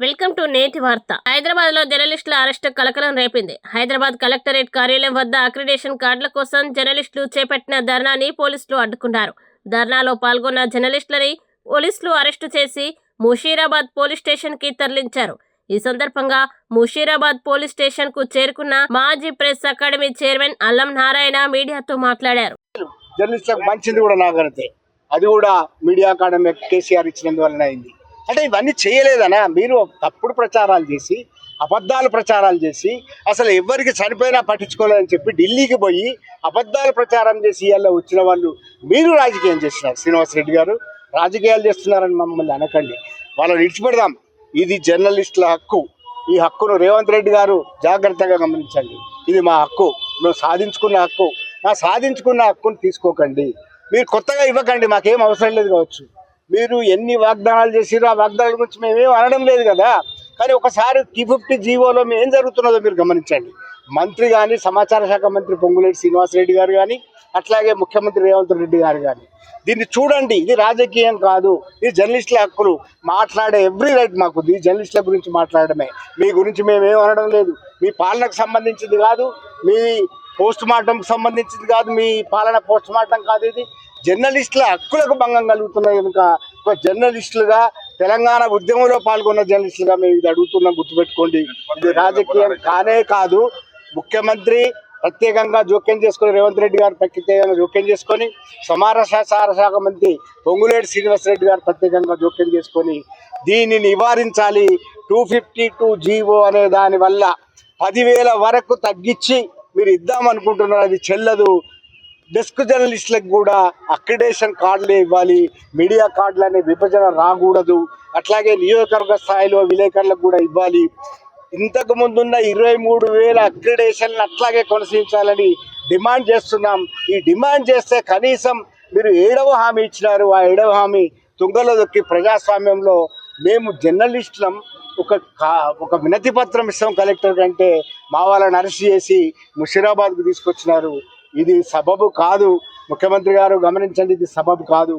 Welcome to నేటి వార్త. హైదరాబాద్లో జర్నలిస్టుల అరెస్టు కలకలం రేపింది. హైదరాబాద్ కలెక్టరేట్ కార్యాలయం వద్ద అక్రిడేషన్ కార్డుల కోసం జర్నలిస్టులు చేపట్టిన ధర్నాని పోలీసులు అడ్డుకున్నారు. ధర్నాలో పాల్గొన్న జర్నలిస్టులని పోలీసులు అరెస్టు చేసి ముషీరాబాద్ పోలీస్ స్టేషన్కి తరలించారు. ఈ సందర్భంగా ముషీరాబాద్ పోలీస్ స్టేషన్కు చేరుకున్న మాజీ ప్రెస్ అకాడమీ చైర్మన్ అల్లం నారాయణ మీడియాతో మాట్లాడారు. జర్నలిస్టులకు మంచిది కూడా నాగరితే అది కూడా మీడియా అకాడమీ కేసీఆర్ ఇచ్చినందువలన అయింది. అంటే ఇవన్నీ చేయలేదనా? మీరు తప్పుడు ప్రచారాలు చేసి అబద్ధాలు ప్రచారాలు చేసి అసలు ఎవరికి చనిపోయినా పట్టించుకోలేదని చెప్పి ఢిల్లీకి పోయి అబద్ధాలు ప్రచారం చేసి ఇవాళ వచ్చిన వాళ్ళు మీరు రాజకీయం చేస్తున్నారు. శ్రీనివాస్ రెడ్డి గారు రాజకీయాలు చేస్తున్నారని మమ్మల్ని అనకండి. వాళ్ళని విడిచిపెడదాం. ఇది జర్నలిస్టుల హక్కు. ఈ హక్కును రేవంత్ రెడ్డి గారు జాగ్రత్తగా గమనించండి. ఇది మా హక్కు. మేము సాధించుకున్న హక్కు. నా సాధించుకున్న హక్కును తీసుకోకండి. మీరు కొత్తగా ఇవ్వకండి. మాకేం అవసరం లేదు కావచ్చు. మీరు ఎన్ని వాగ్దానాలు చేసిరో ఆ వాగ్దానాల గురించి మేమేం అనడం లేదు కదా. కానీ ఒకసారి టీ ఫిఫ్టీ జీవోలో మేము ఏం జరుగుతున్నదో మీరు గమనించండి. మంత్రి కానీ సమాచార శాఖ మంత్రి పొంగులేటి శ్రీనివాసరెడ్డి గారు కానీ అట్లాగే ముఖ్యమంత్రి రేవంత్ రెడ్డి గారు కానీ దీన్ని చూడండి ఇది రాజకీయం కాదు ఇది జర్నలిస్టుల హక్కులు. మాట్లాడే ఎవ్రీ రైట్ మాకు ఇది జర్నలిస్టుల గురించి మాట్లాడడమే మీ గురించి మేమేం అనడం లేదు. మీ పాలనకు సంబంధించింది కాదు మీ పోస్ట్ మార్టంకి సంబంధించింది కాదు మీ పాలన పోస్ట్ మార్టం కాదు ఇది. జర్నలిస్టుల హక్కులకు భంగం కలుగుతున్నాయి కనుక ఒక జర్నలిస్టులుగా తెలంగాణ ఉద్యమంలో పాల్గొన్న జర్నలిస్టులుగా మేము ఇది అడుగుతున్నాం గుర్తుపెట్టుకోండి. ఇది రాజకీయం కానే కాదు. ముఖ్యమంత్రి ప్రత్యేకంగా జోక్యం చేసుకొని రేవంత్ రెడ్డి గారు ప్రత్యేకంగా జోక్యం చేసుకొని సమాచార శాఖ మంత్రి పొంగులేటి శ్రీనివాసరెడ్డి గారు ప్రత్యేకంగా జోక్యం చేసుకొని దీన్ని నివారించాలి. టూ ఫిఫ్టీ టూ జీవో అనే దాని వల్ల పదివేల వరకు తగ్గించి మీరు ఇద్దామనుకుంటున్నారు అది చెల్లదు. డెస్క్ జర్నలిస్టులకు కూడా అక్రిడేషన్ కార్డులే ఇవ్వాలి మీడియా కార్డులు అనే విభజన రాకూడదు అట్లాగే నియోజకవర్గ స్థాయిలో విలేకరులకు కూడా ఇవ్వాలి. ఇంతకు ముందున్న ఇరవై మూడు వేల అక్రిడేషన్లు అట్లాగే కొనసాగించాలని డిమాండ్ చేస్తున్నాం. ఈ డిమాండ్ చేస్తే కనీసం మీరు ఏడవ హామీ ఇచ్చినారు ఆ ఏడవ హామీ తుంగలో దొక్కి ప్రజాస్వామ్యంలో మేము జర్నలిస్టులం ఒక కా- ఒక వినతి పత్రం ఇస్తాం కలెక్టర్ కంటే మా వాళ్ళని అరెస్ట్ చేసి ముషిరాబాద్కు తీసుకొచ్చినారు. ఇది సబబు కాదు. ముఖ్యమంత్రి గారు గమనించండి ఇది సబబు కాదు.